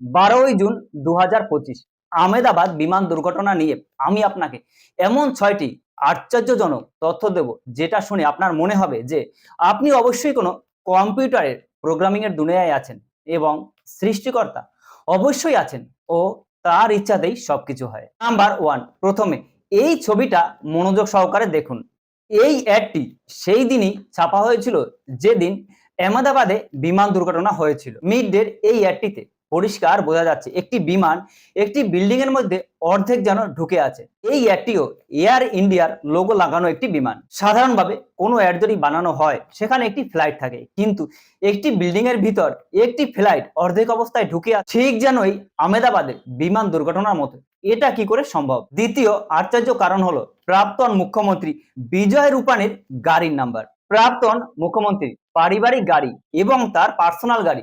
বারোই জুন দু আহমেদাবাদ বিমান দুর্ঘটনা নিয়ে আমি আপনাকে এমন ছয়টি আশ্চর্যজনক তথ্য দেব, যেটা শুনে আপনার মনে হবে যে আপনি অবশ্যই কোনো কম্পিউটারের প্রোগ্রামিং এর দুনিয়ায় আছেন এবং সৃষ্টিকর্তা অবশ্যই আছেন ও তার ইচ্ছাতেই সবকিছু হয়। নাম্বার ওয়ান, প্রথমে এই ছবিটা মনোযোগ সহকারে দেখুন। এই অ্যাডটি সেই দিনই ছাপা হয়েছিল যেদিন আহমেদাবাদে বিমান দুর্ঘটনা হয়েছিল। মিড ডের এই অ্যাডটিতে পরিষ্কার বোঝা যাচ্ছে, একটি বিমান একটি বিল্ডিং এর মধ্যে অর্ধেক যেন ঢুকে আছে। এই অ্যাডটিও এয়ার ইন্ডিয়ার লোগো লাগানো একটি বিমান। সাধারণভাবে কোনো অ্যাড যদি বানানো হয়, সেখানে একটি ফ্লাইট থাকে। কিন্তু একটি বিল্ডিং এর ভিতর একটি ফ্লাইট অর্ধেক অবস্থায় ঢুকে আছে, ঠিক যেন যেনই আহমেদাবাদের বিমান দুর্ঘটনার মতো। এটা কি করে সম্ভব? দ্বিতীয় আশ্চর্য কারণ হলো প্রাক্তন মুখ্যমন্ত্রী বিজয় রূপানির গাড়ির নাম্বার প্রাক্তন মুখ্যমন্ত্রী পারিবারিক গাড়ি এবং তার পার্সোনাল গাড়ি।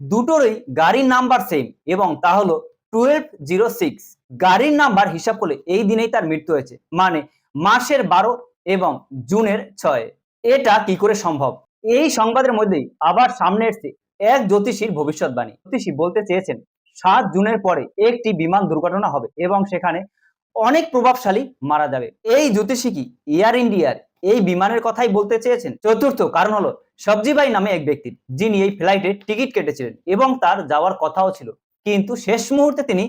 দুটোরই গাড়ির নাম্বার সেম এবং তা হলো টুয়েলভ জিরো সিক্স গাড়ির নাম্বার হিসাব করলে এই দিনেই তার মৃত্যু হয়েছে মানে মাসের বারো এবং জুনের ছয়। এটা কি করে সম্ভব? এই সংবাদের মধ্যেই আবার সামনে এসছে এক জ্যোতিষীর ভবিষ্যৎবাণী। জ্যোতিষী বলতে চেয়েছেন, সাত জুনের পরে একটি বিমান দুর্ঘটনা হবে এবং সেখানে অনেক প্রভাবশালী মারা যাবে। এই জ্যোতিষী কি এয়ার ইন্ডিয়ার এই বিমানের কথাই বলতে চেয়েছেন। চতুর্থ কারণ হলো সবজি ভাই নামে এক ব্যক্তি, যিনি এই ফ্লাইটের টিকিট কেটেছিলেন এবং তার যাওয়ার কথাও ছিল। কিন্তু শেষ মুহূর্তে তিনি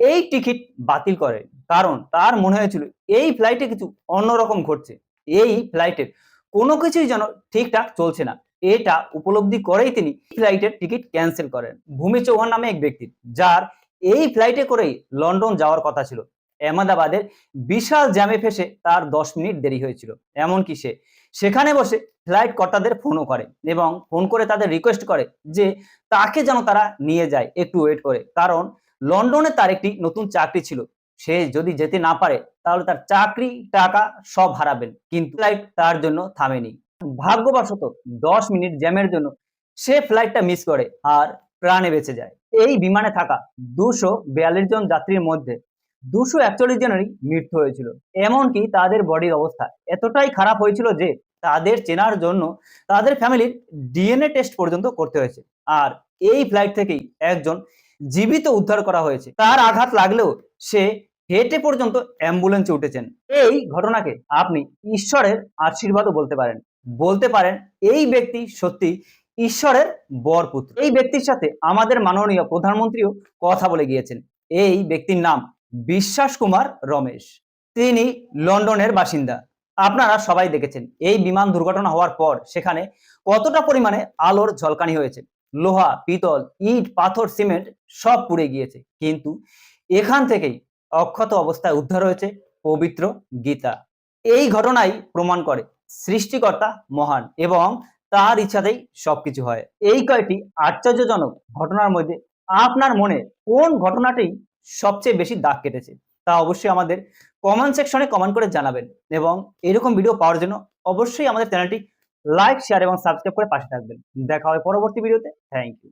এই টিকিট বাতিল করেন, কারণ তার মনে হয়েছিল, এই ফ্লাইটে কিছু অন্যরকম ঘটছে। এই ফ্লাইটের কোনো কিছুই যেন ঠিকঠাক চলছে না। এটা উপলব্ধি করেই তিনি ফ্লাইটের টিকিট ক্যান্সেল করেন। ভূমি চৌহান নামে এক ব্যক্তি, যার এই ফ্লাইটে করেই লন্ডন যাওয়ার কথা ছিল। আহমেদাবাদের বিশাল জ্যামে ফেসে তার দশ মিনিট দেরি হয়েছিল। এমনকি সে সেখানে বসে ফ্লাইট কর্তাদের ফোনও করে এবং ফোন করে তাদের রিকোয়েস্ট করে যে তাকে যেন তারা নিয়ে যায় একটু ওয়েট করে। কারণ লন্ডনে তার একটি নতুন চাকরি ছিল। সে যদি যেতে না পারে, তাহলে তার চাকরি টাকা সব হারাবেন। কিন্তু ফ্লাইট তার জন্য থামেনি। ভাগ্যবশত দশ মিনিট জ্যামের জন্য সে ফ্লাইটটা মিস করে আর প্রাণে বেঁচে যায়। এই বিমানে থাকা দুশো বিয়াল্লিশ জন যাত্রীর মধ্যে দুশো একচল্লিশ জনেরই মৃত্যু হয়েছিল। এমনকি তাদের বডির অবস্থা এতটাই খারাপ হয়েছিল যে তাদের চেনার জন্য তাদের ফ্যামিলির ডিএনএ টেস্ট পর্যন্ত করতে হয়েছে। আর এই ফ্লাইট থেকেই একজন জীবিত উদ্ধার করা হয়েছে। তার আঘাত লাগলেও সে হেঁটে পর্যন্ত অ্যাম্বুলেন্সে উঠেছেন। এই ঘটনাকে আপনি ঈশ্বরের আশীর্বাদও বলতে পারেন। বলতে পারেন এই ব্যক্তি সত্যি ঈশ্বরের বরপুত্র। এই ব্যক্তির সাথে আমাদের মাননীয় প্রধানমন্ত্রীও কথা বলে গিয়েছেন। এই ব্যক্তির নাম বিশ্বাস কুমার রমেশ। তিনি লন্ডনের বাসিন্দা। আপনারা সবাই দেখেছেন, এই বিমান দুর্ঘটনা হওয়ার পর সেখানে কতটা পরিমাণে আলোর ঝলকানি হয়েছে। লোহা, পিতল, ইট, পাথর, সিমেন্ট সব পুড়ে গিয়েছে। কিন্তু এখান থেকেই অক্ষত অবস্থায় উদ্ধার হয়েছে পবিত্র গীতা। এই ঘটনাই প্রমাণ করে সৃষ্টিকর্তা মহান এবং তার ইচ্ছাতেই সবকিছু হয়। এই কয়টি আশ্চর্যজনক ঘটনার মধ্যে আপনার মনে কোন ঘটনাটি সবচেয়ে বেশি দাগ কেটেছে। তা অবশ্যই আমাদের কমেন্ট সেকশনে কমেন্ট করে জানাবেন এবং এরকম ভিডিও পাওয়ার জন্য অবশ্যই আমাদের চ্যানেলটি লাইক শেয়ার এবং সাবস্ক্রাইব করে পাশে থাকবেন। দেখা হবে পরবর্তী ভিডিওতে থ্যাংক ইউ